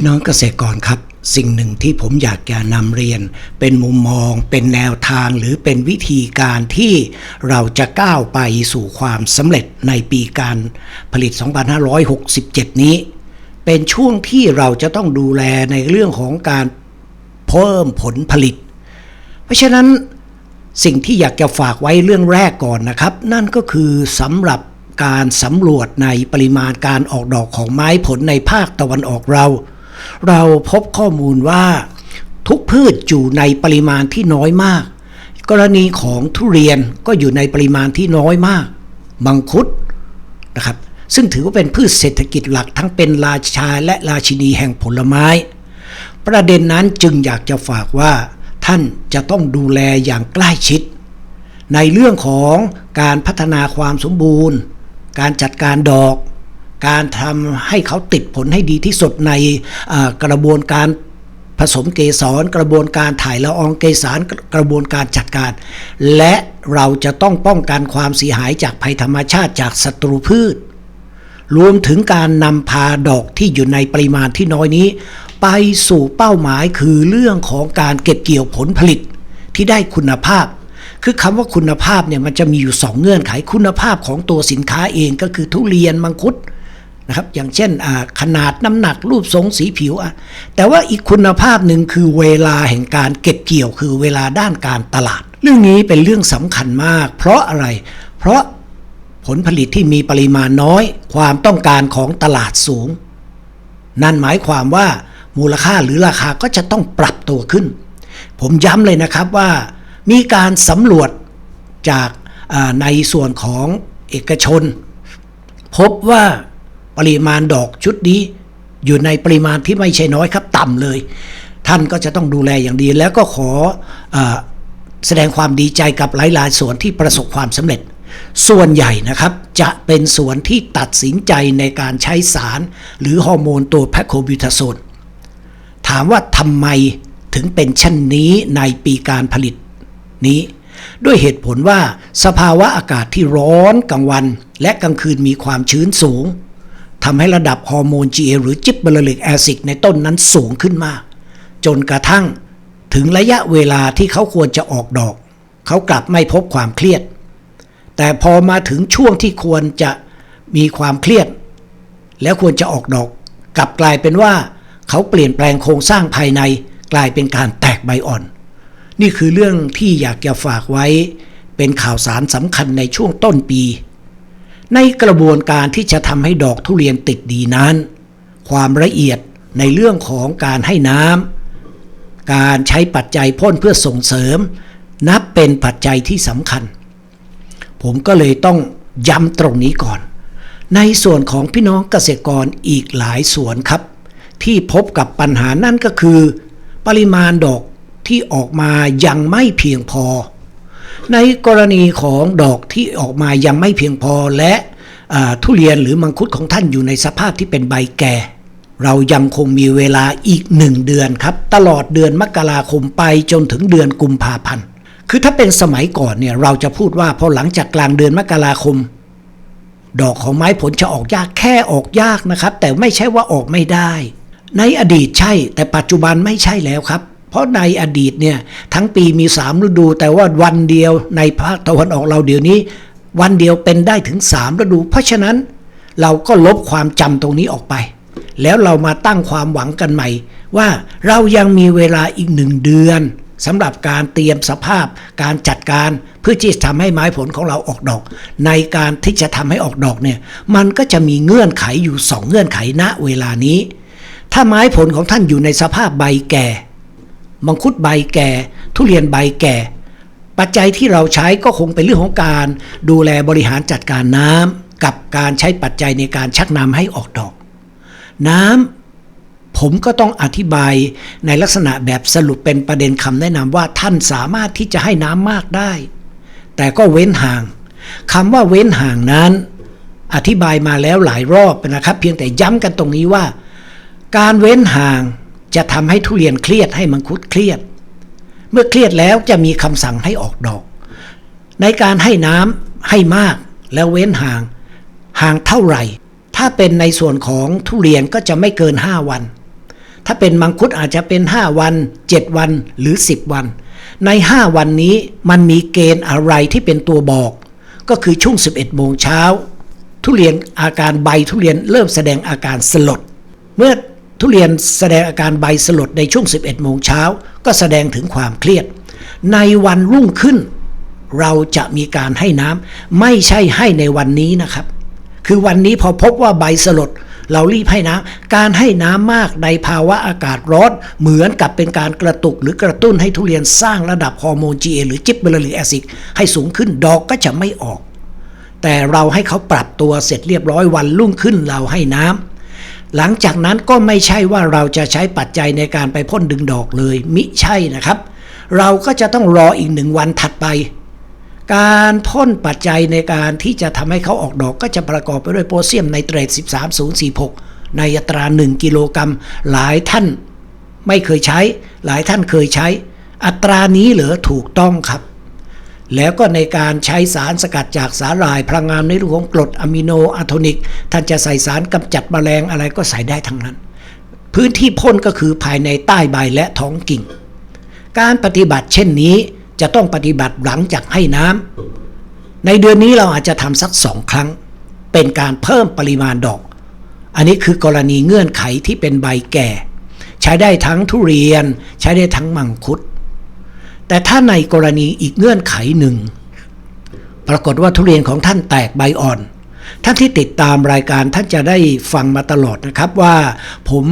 พี่น้องเกษตรกรครับ สิ่งหนึ่งที่ผมอยากจะนำเรียน เป็นมุมมอง เป็นแนวทางหรือเป็นวิธีการที่เราจะก้าวไปสู่ความสำเร็จในปีการผลิต 2567 นี้ เป็นช่วงที่เราจะต้องดูแลในเรื่องของการเพิ่มผลผลิต เพราะฉะนั้นสิ่งที่อยากจะฝากไว้เรื่องแรกก่อนนะครับ นั่นก็คือสำหรับการสำรวจในปริมาณการออกดอกของไม้ผลในภาคตะวันออกเรา เราพบข้อมูลว่า ทุกพืชอยู่ในปริมาณที่น้อยมาก กรณีของทุเรียนก็อยู่ในปริมาณที่น้อยมาก มังคุดนะครับ ซึ่งถือว่าเป็นพืชเศรษฐกิจหลักทั้งเป็นราชาและราชินีแห่งผลไม้ ประเด็นนั้นจึงอยากจะฝากว่า ท่านจะต้องดูแลอย่างใกล้ชิด ในเรื่องของการพัฒนาความสมบูรณ์ การจัดการดอก การทำให้เขาติดผลให้ดีที่สุดในกระบวนการผสมเกสรกระบวนการถ่ายละอองเกสรกระบวนการจัดการ และเราจะต้องป้องกันความเสียหายจากภัยธรรมชาติจากศัตรูพืช รวมถึงการนำพาดอกที่อยู่ในปริมาณที่น้อยนี้ ไปสู่เป้าหมายคือเรื่องของการเก็บเกี่ยวผลผลิตที่ได้คุณภาพ คือคำว่าคุณภาพเนี่ยมันจะมีอยู่2เงื่อนไขคุณภาพของตัวสินค้าเองก็คือทุเรียนมังคุด นะครับอย่างเช่นขนาดน้ำหนักรูปทรงสีผิวอะแต่ว่าอีกคุณภาพหนึ่งคือเวลาแห่งการเก็บเกี่ยวคือเวลาด้านการตลาด เรื่องนี้เป็นเรื่องสำคัญมาก เพราะอะไร เพราะผลผลิตที่มีปริมาณน้อย ความต้องการของตลาดสูง นั่นหมายความว่ามูลค่าหรือราคาก็จะต้องปรับตัวขึ้น ผมย้ำเลยนะครับว่า มีการสำรวจจากในส่วนของเอกชน พบว่า ปริมาณดอกชุดนี้ อยู่ในปริมาณที่ไม่ใช่น้อยครับต่ำเลย ท่านก็จะต้องดูแลอย่างดี แล้วก็ขออแสดงความดีใจกับหลายๆสวนที่ประสบความสำเร็จ ส่วนใหญ่นะครับจะเป็นสวนที่ตัดสินใจในการใช้สาร หรือฮอร์โมนตัวแพคโคบิวทาโซนถามว่าทำไมถึงเป็นเช่นนี้ในปีการผลิตนี้ด้วยเหตุผลว่าสภาวะอากาศที่ร้อนกลางวัน และกลางคืนมีความชื้นสูง ทำให้ระดับฮอร์โมน GA หรือจิบเบลลิกแอซิดในต้นนั้นสูงขึ้นมาก จนกระทั่งถึงระยะเวลาที่เขาควรจะออกดอก เขากลับไม่พบความเครียด แต่พอมาถึงช่วงที่ควรจะมีความเครียด แล้วควรจะออกดอก กลับกลายเป็นว่า เขาเปลี่ยนแปลงโครงสร้างภายในกลายเป็นการแตกใบอ่อน นี่คือเรื่องที่อยากจะฝากไว้ เป็นข่าวสารสำคัญในช่วงต้นปี ในกระบวนการที่จะทำให้ดอกทุเรียนติดดีนั้น ความละเอียดในเรื่องของการให้น้ำการใช้ปัจจัยพ่นเพื่อส่งเสริม นับเป็นปัจจัยที่สำคัญ ผมก็เลยต้องย้ำตรงนี้ก่อน ในส่วนของพี่น้องเกษตรกรอีกหลายสวนครับ ที่พบกับปัญหานั่นก็คือ ปริมาณดอกที่ออกมายังไม่เพียงพอ ในกรณีของดอกที่ออกมายังไม่เพียงพอและทุเรียนหรือมังคุดของท่านอยู่ในสภาพที่เป็นใบแก่ เรายังคงมีเวลาอีกหนึ่งเดือนครับ ตลอดเดือนมกราคมไปจนถึงเดือนกุมภาพันธ์คือถ้าเป็นสมัยก่อนเนี่ยเราจะพูดว่าพอหลังจากกลางเดือนมกราคม ดอกของไม้ผลจะออกยากแค่ออกยากนะครับ แต่ไม่ใช่ว่าออกไม่ได้ ในอดีตใช่ แต่ปัจจุบันไม่ใช่แล้วครับ เพราะในอดีตเนี่ยทั้งปีมีสามฤดู แต่ว่าวันเดียวในภาคตะวันออกเราเดี๋ยวนี้ วันเดียวเป็นได้ถึงสามฤดู เพราะฉะนั้นเราก็ลบความจำตรงนี้ออกไป แล้วเรามาตั้งความหวังกันใหม่ ว่าเรายังมีเวลาอีกหนึ่งเดือนสำหรับการเตรียมสภาพการจัดการเพื่อที่จะทำให้ไม้ผลของเราออกดอก ในการที่จะทำให้ออกดอกเนี่ยมันก็จะมีเงื่อนไขอยู่สองเงื่อนไขณเวลานี้ ถ้าไม้ผลของท่านอยู่ในสภาพใบแก่ มังคุดใบแก่ ทุเรียนใบแก่ ปัจจัยที่เราใช้ก็คงเป็นเรื่องของการดูแลบริหารจัดการน้ำกับการใช้ปัจจัยในการชักน้ำให้ออกดอก น้ำผมก็ต้องอธิบายในลักษณะแบบสรุปเป็นประเด็นคำแนะนำว่าท่านสามารถที่จะให้น้ำมากได้ แต่ก็เว้นห่างคำว่าเว้นห่างนั้น อธิบายมาแล้วหลายรอบนะครับ เพียงแต่ย้ำกันตรงนี้ว่า การเว้นห่าง จะทำให้ทุเรียนเครียดให้มังคุดเครียด เมื่อเครียดแล้วจะมีคำสั่งให้ออกดอก ในการให้น้ำให้มากแล้วเว้นห่าง ห่างเท่าไหร่ ถ้าเป็นในส่วนของทุเรียนก็จะไม่เกิน 5 วัน ถ้าเป็นมังคุดอาจจะเป็น 5 วัน 7 วันหรือ 10 วัน ใน 5 วันนี้มันมีเกณฑ์อะไรที่เป็นตัวบอก ก็คือช่วง 11 โมงเช้าทุเรียนอาการใบทุเรียนเริ่มแสดงอาการสลด เมื่อ ทุเรียนแสดงอาการใบสลดในช่วง 11 โมงเช้า ก็แสดงถึงความเครียด ในวันรุ่งขึ้น เราจะมีการให้น้ำไม่ใช่ให้ในวันนี้นะครับ คือวันนี้พอพบว่าใบสลดเรารีบให้น้ำการให้น้ำมากในภาวะอากาศร้อน เหมือนกับเป็นการกระตุกหรือกระตุ้นให้ทุเรียนสร้างระดับฮอร์โมน GA หรือจิบเบอร์ลิกแอซิดให้สูงขึ้นดอกก็จะไม่ออก แต่เราให้เขาปรับตัวเสร็จเรียบร้อยวันรุ่งขึ้นเราให้น้ำ หลังจากนั้นก็ไม่ใช่ว่าเราจะใช้ปัจจัยในการไปพ่นดึงดอกเลย มิใช่นะครับ เราก็จะต้องรออีกหนึ่งวันถัดไป การพ่นปัจจัยในการที่จะทำให้เขาออกดอกก็จะประกอบไปด้วยโพแทสเซียมไนเตรต 13046 ในอัตรา 1 กิโลกรัม หลายท่านไม่เคยใช้ หลายท่านเคยใช้ อัตรานี้เหรอถูกต้องครับ แล้วก็ในการใช้สารสกัดจากสาหร่ายพลังงานในรูปของกรดอะมิโนอะโทนิก ท่านจะใส่สารกำจัดแมลงอะไรก็ใส่ได้ทั้งนั้น พื้นที่พ่นก็คือภายในใต้ใบและท้องกิ่ง การปฏิบัติเช่นนี้จะต้องปฏิบัติหลังจากให้น้ำในเดือนนี้เราอาจจะทำสักสองครั้ง เป็นการเพิ่มปริมาณดอก อันนี้คือกรณีเงื่อนไขที่เป็นใบแก่ ใช้ได้ทั้งทุเรียน ใช้ได้ทั้งมังคุด แต่ถ้าในกรณีอีกเงื่อนไขหนึ่ง ปรากฏว่าทุเรียนของท่านแตกใบอ่อน ท่านที่ติดตามรายการท่านจะได้ฟังมาตลอดนะครับว่า ผม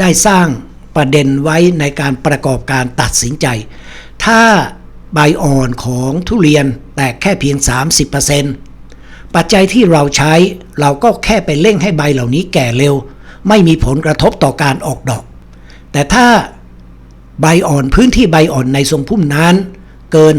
ได้สร้างประเด็นไว้ในการประกอบการตัดสินใจ ถ้าใบอ่อนของทุเรียนแตกแค่เพียง 30%ปัจจัยที่เราใช้เราก็แค่ไปเร่งให้ใบเหล่านี้แก่เร็ว ไม่มีผลกระทบต่อการออกดอก แต่ถ้า ใบอ่อนพื้นที่ใบอ่อนในทรงพุ่มนั้นเกิน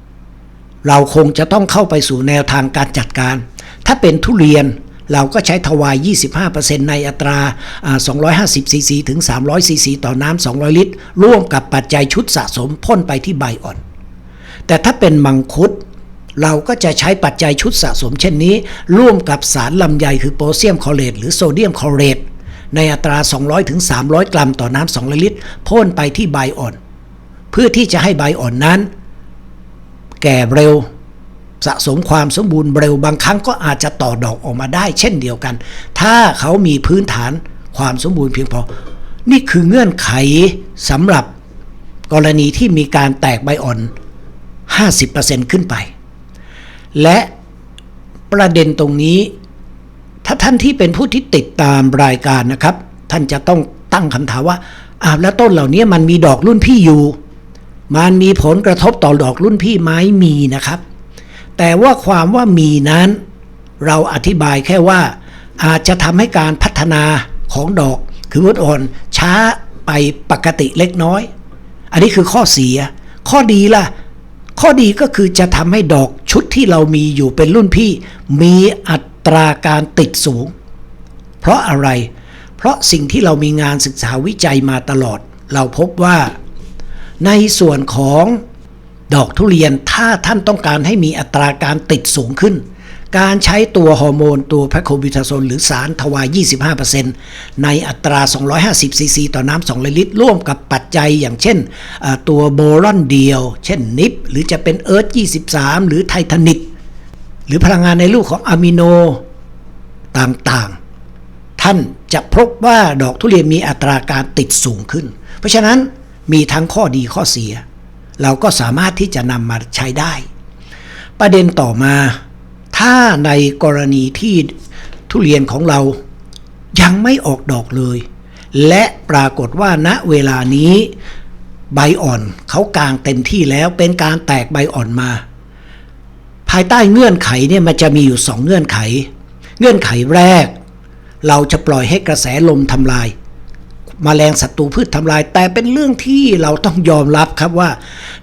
50%เราคงจะต้องเข้าไปสู่แนวทางการจัดการ ถ้าเป็นทุเรียนเราก็ใช้ทวาย 25%ในอัตราอ่า250 ซีซีถึง 300 ซีซีต่อน้ำ 200 ลิตร ร่วมกับปัจจัยชุดสะสมพ่นไปที่ใบอ่อน แต่ถ้าเป็นมังคุด เราก็จะใช้ปัจจัยชุดสะสมเช่นนี้ ร่วมกับสารลำไยคือโพแทสเซียมคลอเรตหรือโซเดียมคลอเรต ในอัตรา200ถึง300 กรัมต่อน้ำ2ลิตรพ่นไปที่ใบอ่อน เพื่อที่จะให้ใบอ่อนนั้น แก่เร็ว สะสมความสมบูรณ์เร็วบางครั้งก็อาจจะต่อดอกออกมาได้ เช่นเดียวกัน ถ้าเขามีพื้นฐานความสมบูรณ์เพียงพอ นี่คือเงื่อนไขสำหรับกรณีที่มีการแตกใบอ่อน 50%ขึ้นไป และประเด็นตรงนี้ ท่านที่เป็นผู้ที่ติดตามรายการนะครับ ท่านจะต้องตั้งคำถามว่าอ้าวแล้วต้นเหล่านี้มันมีดอกรุ่นพี่อยู่ มันมีผลกระทบต่อดอกรุ่นพี่ไหมมีนะครับ แต่ว่าความว่ามีนั้น เราอธิบายแค่ว่า อาจจะทำให้การพัฒนาของดอกคือวุฒอ่อนช้าไปปกติเล็กน้อย อันนี้คือข้อเสีย ข้อดีล่ะ ข้อดีก็คือจะทำให้ดอกชุดที่เรามีอยู่เป็นรุ่นพี่ มีอั ตราการติดสูง เพราะอะไร เพราะสิ่งที่เรามีงานศึกษาวิจัยมาตลอด เราพบว่า ในส่วนของดอกทุเรียนถ้าท่านต้องการให้มีอัตราการติดสูงขึ้น การใช้ตัวฮอร์โมนตัวแพคโคบิทาโซนหรือสารทวาย 25%ในอัตรา 250 ซีซีต่อน้ำ2ลิตร ร่วมกับปัจจัยอย่างเช่น ตัวโบรอนเดียว เช่นนิปหรือจะเป็นเอิร์ธ23 หรือไททานิก หรือพลังงานในรูปของอะมิโนต่างๆ ท่านจะพบว่าดอกทุเรียนมีอัตราการติดสูงขึ้น เพราะฉะนั้นมีทั้งข้อดีข้อเสีย เราก็สามารถที่จะนำมาใช้ได้ ประเด็นต่อมา ถ้าในกรณีที่ทุเรียนของเรายังไม่ออกดอกเลย และปรากฏว่าณเวลานี้ใบอ่อนเขากลางเต็มที่แล้วเป็นการแตกใบอ่อนมา ภายใต้เงื่อนไขเนี่ยมันจะมีอยู่สองเงื่อนไข เงื่อนไขแรก เราจะปล่อยให้กระแสลมทำลายมแมลงศัตรูพืชทำลาย แต่เป็นเรื่องที่เราต้องยอมรับครับว่า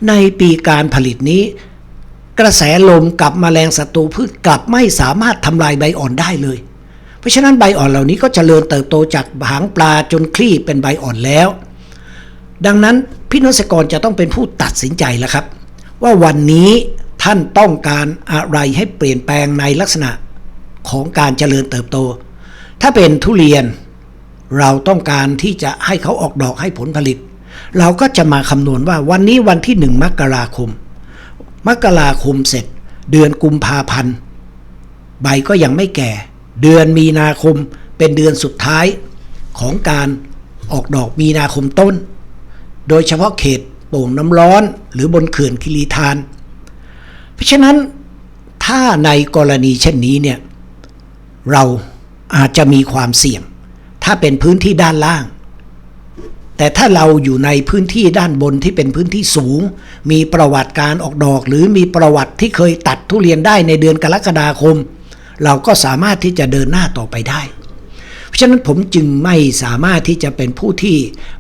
ในปีการผลิตนี้ กระแสลมกับมแมลงศัตรูพืชกลับไม่สามารถทำลายใบอ่อนได้เลย เพราะฉะนั้นใบอ่อนเหล่านี้ก็จเจริญเติบโตจากหางปลาจนคลี่เป็นใบอ่อนแล้ว ดังนั้นพี่นศกรจะต้องเป็นผู้ตัดสินใจแล้วครับ ว่าวันนี้ ท่านต้องการอะไรให้เปลี่ยนแปลงในลักษณะของการเจริญเติบโต ถ้าเป็นทุเรียน เราต้องการที่จะให้เขาออกดอกให้ผลผลิต เราก็จะมาคำนวณว่าวันนี้วันที่หนึ่งมกราคม มกราคมเสร็จ เดือนกุมภาพันธ์ใบก็ยังไม่แก่ เดือนมีนาคมเป็นเดือนสุดท้ายของการออกดอกมีนาคมต้น โดยเฉพาะเขตโป่งน้ำร้อนหรือบนเขื่อนคิริทาน ราะฉะนั้นถ้าในกรณีเช่นนี้เนี่ยเราอาจจะมีความเสี่ยง ถ้าเป็นพื้นที่ด้านล่าง แต่ถ้าเราอยู่ในพื้นที่ด้านบนที่เป็นพื้นที่สูง มีประวัติการออกดอก หรือมีประวัติที่เคยตัดทุเรียนได้ในเดือนกรกฎาคม เราก็สามารถที่จะเดินหน้าต่อไปได้เพราะฉะนั้นผมจึงไม่สามารถที่จะเป็นผู้ที่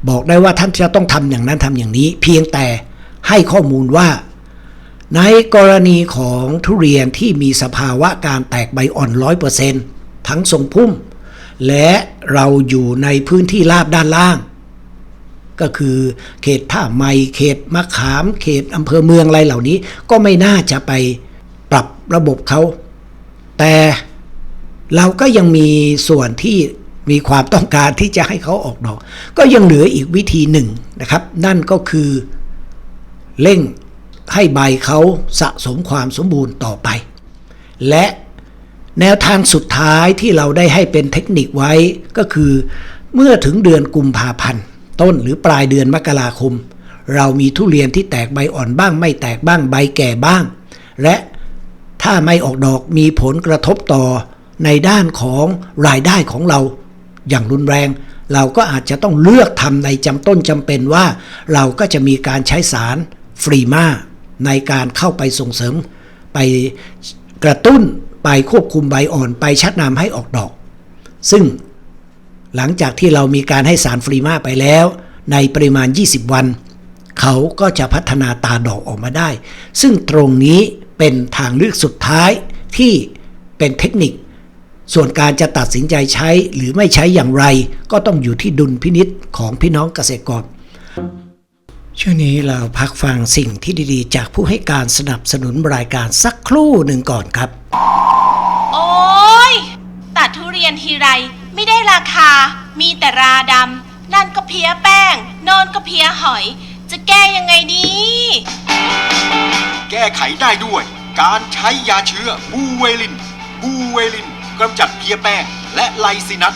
บอกได้ว่าท่านจะต้องทำอย่างนั้นทำอย่างนี้ เพียงแต่ให้ข้อมูลว่า ในกรณีของทุเรียนที่มีสภาวะการแตกใบอ่อนร้อยเปอร์เซ็นทั้งทรงพุ่ม และเราอยู่ในพื้นที่ราบด้านล่าง ก็คือเขตท่าไมเขตมะขาม เขตอำเภอเมืองอะไรเหล่านี้ ก็ไม่น่าจะไปปรับระบบเขา แต่เราก็ยังมีส่วนที่มีความต้องการที่จะให้เขาออกดอก ก็ยังเหลืออีกวิธีหนึ่งนะครับ นั่นก็คือเร่ง ให้ใบเขาสะสมความสมบูรณ์ต่อไป และแนวทางสุดท้ายที่เราได้ให้เป็นเทคนิคไว้ก็คือ เมื่อถึงเดือนกุมภาพันธ์ต้นหรือปลายเดือนมกราคม เรามีทุเรียนที่แตกใบอ่อนบ้างไม่แตกบ้างใบแก่บ้าง และถ้าไม่ออกดอกมีผลกระทบต่อในด้านของรายได้ของเรา อย่างรุนแรง เราก็อาจจะต้องเลือกทำในจำต้นจำเป็นว่า เราก็จะมีการใช้สารฟรีมา ในการเข้าไปส่งเสริม ไปกระตุ้นไปควบคุมใบอ่อนไปชักนำให้ออกดอก ซึ่งหลังจากที่เรามีการให้สารฟรีมาไปแล้ว ในปริมาณ 20 วัน เขาก็จะพัฒนาตาดอกออกมาได้ ซึ่งตรงนี้เป็นทางเลือกสุดท้ายที่เป็นเทคนิค ส่วนการจะตัดสินใจใช้หรือไม่ใช้อย่างไร ก็ต้องอยู่ที่ดุลพินิษของพี่น้องเกษตรกร ช่วงนี้เราพักฟังสิ่งที่ดีๆ จากผู้ให้การสนับสนุนรายการสักครู่หนึ่งก่อนครับ โอ้ยตัดทุเรียนทีไรไม่ได้ราคา มีแต่ราดำ นั่นก็เพี้ยแป้งโนอนก็เพี้ยหอย จะแก้ยังไงดี แก้ไขได้ด้วย การใช้ยาเชื้อบูเวลิน บูเวลินกำจัดเพลี้ยแป้ง และไลซินัส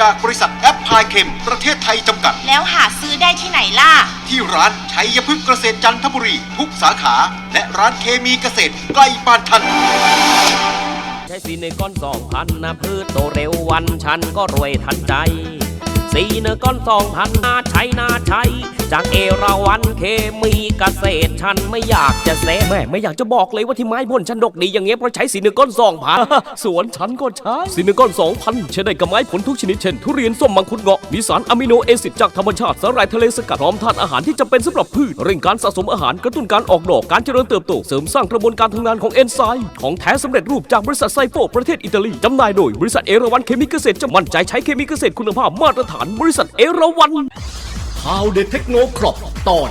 จากบริษัทแอปพลายเคมประเทศไทยจำกัด แล้วหาซื้อได้ที่ไหนล่ะ ที่ร้านชัยพฤกษ์เกษตรจันทบุรีทุกสาขา และร้านเคมีเกษตรใกล้บ้านท่านใช้สีในก้อนสองพันนะพืชโตเร็ววันฉันก็รวยทันใจ สีเนก้อนสองพันนาใช้นาใช้จากเอราวันเคมีเกษตรฉันไม่อยากจะเซแม่ไม่อยากจะบอกเลยว่าที่ไม้ผลฉันดกดีอย่างเงี้ยเพราะใช้สีเนก้อนสองพันสวนฉันก็ใช้สีเนก้อนสองพันใช้ได้กับไม้ผลทุกชนิดเช่นทุเรียนส้มมังคุดเงาะมีสารอะมิโนแอซิดจากธรรมชาติสารายทะเลสกัดพร้อมธาตุอาหารที่จำเป็นสำหรับพืชเร่งการสะสมอาหารกระตุ้นการออกดอกการเจริญเติบโตเสริมสร้างกระบวนการทำงานของเอนไซม์ของแท้สำเร็จรูปจากบริษัทไซโฟประเทศอิตาลีจำหน่ายโดยบริษัทเอราวันเคมีเกษตรจะมั่นใจใช้เคมีเกษตรคุณภาพมาตรฐานบริษัทเอราวันข่าวเด็ดเทคโนครอบตอน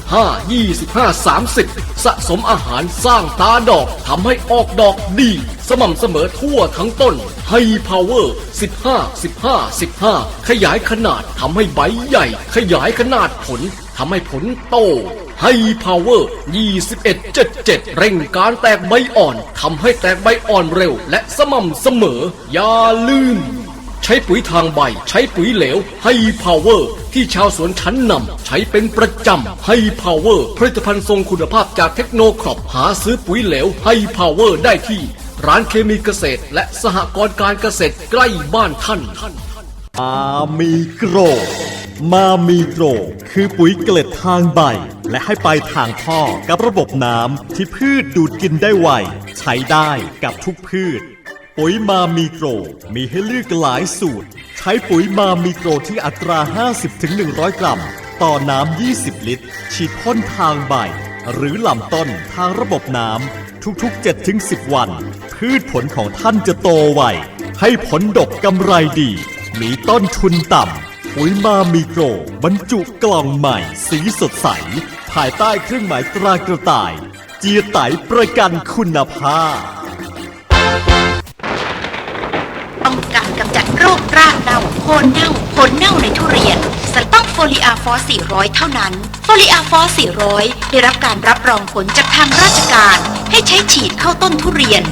25 30 สะสมอาหารสร้างตาดอกทำให้ออกดอกดี สม่ำเสมอทั่วทั้งต้นให้ power 15 15 15 ขยายขนาดทำให้ใบใหญ่ ขยายขนาดผลทำให้ผลโตให้ power 21 77 เร่งการแตกใบอ่อน ทำให้แตกใบอ่อนเร็ว และสม่ำเสมอ อย่าลืม ใช้ปุ๋ยทางใบ ใช้ปุ๋ยเหลวไฮพาวเวอร์ที่ชาวสวนชั้นนำใช้เป็นประจำไฮพาวเวอร์ผลิตภัณฑ์ทรงคุณภาพจากเทคโนครอปหาซื้อปุ๋ยเหลวไฮพาวเวอร์ได้ที่ ร้านเคมีเกษตร และสหกรณ์การเกษตรใกล้บ้านท่านมามีโกร มามีโกร คือปุ๋ยเกล็ดทางใบ และให้ไปทางท่อกับระบบน้ำที่พืชดูดกินได้ไว ใช้ได้กับทุกพืช ปุ๋ยมามีโกร มีให้เลือกหลายสูตร ใช้ปุ๋ยมามีโกรที่อัตรา 50-100 กรัม ต่อน้ำ 20 ลิตร ฉีดพ่นทางใบ หรือลำต้นทางระบบน้ำทุกๆ 7-10 วัน พืชผลของท่านจะโตไว ให้ผลดกกำไรดี มีต้นทุนต่ำ ปุ๋ยมามีโกร บรรจุกล่องใหม่ สีสดใส ภายใต้เครื่องหมายตรากระต่าย เจียไตประกันคุณภาพ ป้องกันกำจัดโรครากเน่าโคนเน่าผลเน่าในทุเรียนสต้องโฟลิอาฟอส400 เท่านั้น โฟลิอาฟอส400 ได้รับการรับรองผลจากทางราชการให้ใช้ฉีดเข้าต้นทุเรียน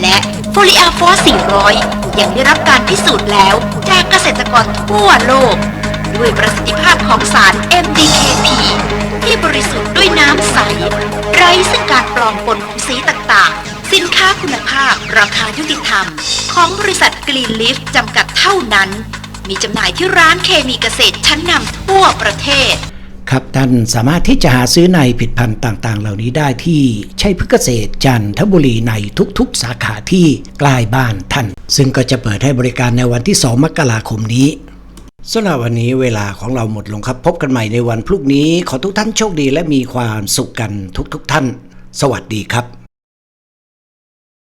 และโฟลิอาฟอส400 ยังได้รับการพิสูจน์แล้วจากเกษตรกรทั่วโลก ด้วยประสิทธิภาพของสาร MDKP ที่บริสุทธิ์ด้วยน้ำใส ไร้ซึ่งการปลอมปนของสีต่างๆ สินค้าคุณภาพ ราคายุติธรรม ของบริษัทกรีนลิฟจำกัดเท่านั้น มีจำหน่ายที่ร้านเคมีเกษตรชั้นนำทั่วประเทศ ครับท่านสามารถที่จะหาซื้อในผลิดพันธุ์ต่างๆ เหล่านี้ได้ที่ชัยพฤกษ์เกษตรจันทบุรีในทุกๆ สาขาที่ใกล้บ้านท่าน ซึ่งก็จะเปิดให้บริการในวันที่ 2 มกราคมนี้สำหรับวันนี้เวลาของเราหมดลงครับ พบกันใหม่ในวันพรุ่งนี้ ขอทุกท่านโชคดีและมีความสุขกันทุกๆท่าน สวัสดีครับ